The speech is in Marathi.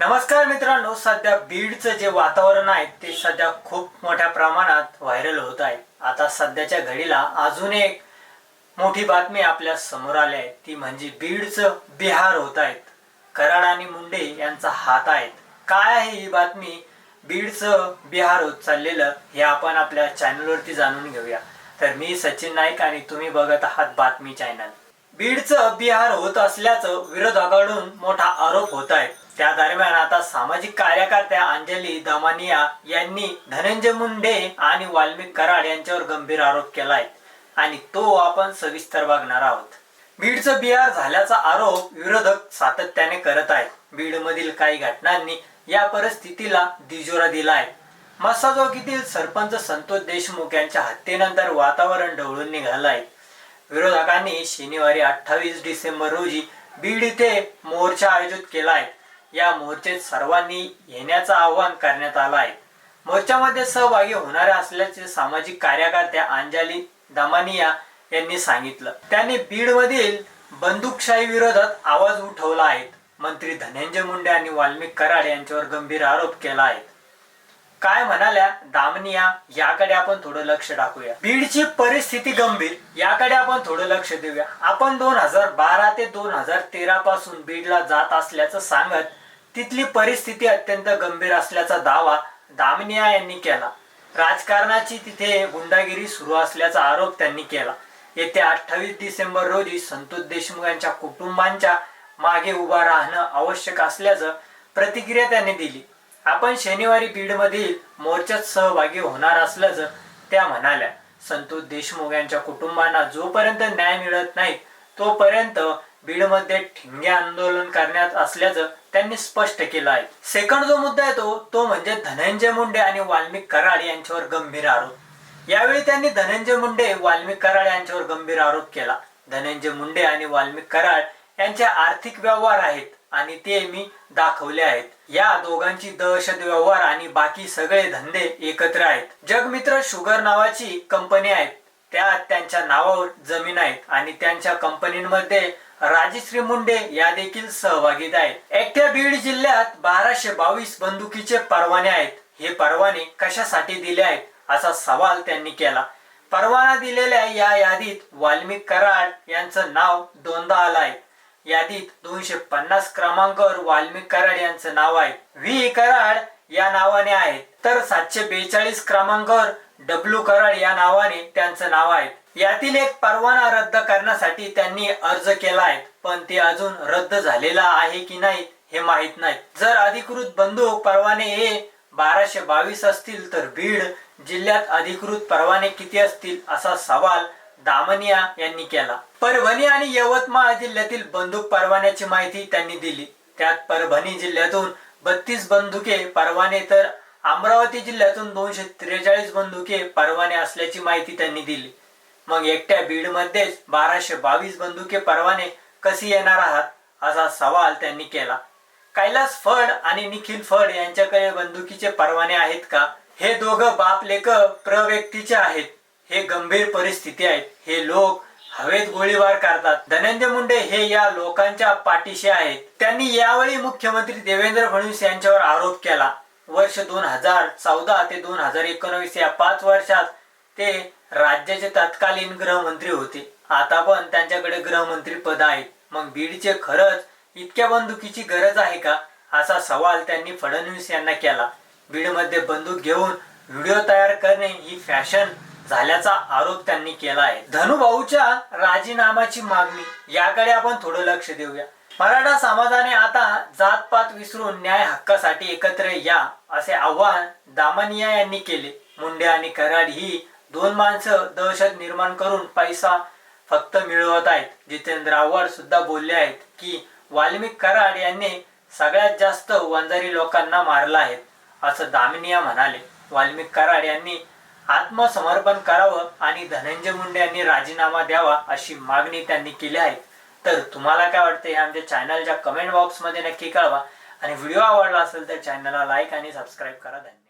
नमस्कार मित्रांनो सध्या बीडचं जे वातावरण आहे ते सध्या खूप मोठ्या प्रमाणात व्हायरल होत आहे. आता सध्याच्या घडीला अजून एक मोठी बातमी आपल्यासमोर आली आहे. ती म्हणजे बीडचं बिहार होत आहेत. कराड आणि मुंडे यांचा हात आहेत. काय आहे ही बातमी? बीडचं बिहार होत चाललेलं हे आपण आपल्या चॅनलवरती जाणून घेऊया. तर मी सचिन नाईक आणि तुम्ही बघत आहात बातमी चॅनल बीडचं बिहार होत असल्याचं विरोधकाकडून मोठा आरोप होत आहे त्या दरम्यान आता सामाजिक कार्यकर्त्या अंजली दमानिया यांनी धनंजय मुंडे आणि वाल्मिक कराड यांच्यावर गंभीर आरोप केला आहे आणि तो आपण सविस्तर बघणार आहोत. बीडचं बिहार झाल्याचा आरोप विरोधक सातत्याने करत आहेत. बीडमधील काही घटनांनी या परिस्थितीला दिजोरा दिला आहे सरपंच संतोष देशमुख यांच्या हत्येनंतर वातावरण ढवळून निघालं आहे विरोधकांनी शनिवारी अठ्ठावीस डिसेंबर रोजी बीड इथे मोर्चा आयोजित केला आहे. या मोर्चेत सर्वांनी येण्याचं आवाहन करण्यात आलं आहे. मोर्चामध्ये सहभागी होणाऱ्या असल्याचे सामाजिक कार्यकर्त्या अंजली दमानिया यांनी सांगितलं. त्यांनी बीडमधील बंदूकशाही विरोधात आवाज उठवला आहे. मंत्री धनंजय मुंडे आणि वाल्मिक कराड यांच्यावर गंभीर आरोप केला आहे. काय म्हणाल्या? दामनिया याकडे आपण थोडं लक्ष टाकूया. बीडची परिस्थिती गंभीर याकडे आपण थोडं लक्ष देऊया. आपण दोन हजार बारा ते दोन हजार तेरा पासून बीडला जात असल्याचं सांगत तिथली परिस्थिती अत्यंत गंभीर असल्याचा दावा दामनिया यांनी केला. राजकारणाची तिथे गुंडागिरी सुरू असल्याचा आरोप त्यांनी केला. येत्या अठ्ठावीस डिसेंबर रोजी संतोष देशमुख यांच्या कुटुंबांच्या मागे उभा राहणं आवश्यक असल्याचं प्रतिक्रिया त्यांनी दिली. आपण शनिवारी बीडमधील मोर्चात सहभागी होणार असल्याचं त्या म्हणाल्या. संतोष देशमुख यांच्या कुटुंबांना जोपर्यंत न्याय मिळत नाही तोपर्यंत बीडमध्ये ठिंगे आंदोलन करण्यात असल्याचं त्यांनी स्पष्ट केलं आहे. सेकंड जो मुद्दा आहे तो तो म्हणजे धनंजय मुंडे आणि वाल्मिक कराड यांच्यावर गंभीर आरोप. यावेळी त्यांनी धनंजय मुंडे वाल्मिक कराड यांच्यावर गंभीर आरोप केला. धनंजय मुंडे आणि वाल्मिक कराड यांचे आर्थिक व्यवहार आहेत. आणि ते मी दाखवले आहेत. या दोघांची दहशत व्यवहार आणि बाकी सगळे धंदे एकत्र आहेत. जगमित्र शुगर नावाची कंपनी आहे. त्यात त्यांच्या नावावर जमीन आहेत आणि त्यांच्या कंपनीमध्ये राजश्री मुंडे या देखील सहभागी आहेत. एकट्या बीड जिल्ह्यात बाराशे बावीस बंदुकीचे परवाने आहेत. हे परवाने कशासाठी दिले आहेत असा सवाल त्यांनी केला. परवाना दिलेल्या या यादीत वाल्मिक कराड यांचं नाव दोनदा आलं आहे. यादीत दोनशे पन्नास क्रमांकावर वाल्मिक कराड यांचं नाव आहे. व्ही. कराड या नावाने आहे. तर सातशे बेचाळीस क्रमांकावर डब्ल्यू कराड या नावाने त्यांचं नाव आहे. यातील एक परवाना रद्द करण्यासाठी त्यांनी अर्ज केला आहे. पण ते अजून रद्द झालेला आहे की नाही हे माहीत नाही. जर अधिकृत बंदूक परवाने हे बाराशे बावीस असतील तर बीड जिल्ह्यात अधिकृत परवाने किती असतील असा सवाल दामनिया यांनी केला. परभणी आणि यवतमाळ जिल्ह्यातील बंदूक परवान्याची माहिती त्यांनी दिली. त्यात परभणी जिल्ह्यातून बत्तीस बंदुके परवाने तर अमरावती जिल्ह्यातून दोनशे त्रेचाळीस बंदुके परवाने असल्याची माहिती त्यांनी दिली. मग एकट्या बीड मध्येच बाराशे बावीस बंदुके परवाने कशी येणार आहात? असा सवाल त्यांनी केला. कैलास फड आणि निखिल फड यांच्याकडे बंदुकीचे परवाने आहेत का? हे दोघं बाप लेख प्रव्यक्तीचे आहेत. हे गंभीर परिस्थिती आहेत. हे लोक हवेत गोळीबार करतात. धनंजय मुंडे हे या लोकांच्या पाठीशी आहेत. त्यांनी यावेळी मुख्यमंत्री देवेंद्र फडणवीस यांच्यावर आरोप केला. वर्ष दोन हजार चौदा ते दोन हजार एकोणवीस या पाच वर्षात ते राज्याचे तत्कालीन गृहमंत्री होते. आता पण त्यांच्याकडे गृहमंत्री पद आहे मग बीडचे खरंच इतक्या बंदुकीची गरज आहे का? असा सवाल त्यांनी फडणवीस यांना केला. बीडमध्ये बंदूक घेऊन व्हिडिओ तयार करणे ही फॅशन झाल्याचा आरोप त्यांनी केला आहे धनुभाऊच्या राजीनामाची मागणी याकडे आपण थोडं लक्ष देऊया. मराठा समाजाने आता जातपात विसरून न्याय हक्कासाठी एकत्र या असे आवाहन दामनिया यांनी केले. मुंडे आणि कराड ही दोन माणसं दहशत निर्माण करून पैसा फक्त मिळवत आहेत. जितेंद्र आव्हाड सुद्धा बोलले आहेत की वाल्मिक कराड यांनी सगळ्यात जास्त वंजारी लोकांना मारला आहे असं दामिनिया म्हणाले. वाल्मिक कराड यांनी आत्मसमर्पण करावं आणि धनंजय मुंडे यांनी राजीनामा द्यावा अशी मागणी त्यांनी केली आहे. तर तुम्हाला काय वाटतं हे आमच्या चॅनलच्या कमेंट बॉक्समध्ये नक्की कळवा. आणि व्हिडिओ आवडला असेल तर चॅनलला लाईक आणि सबस्क्राईब करा. धन्यवाद.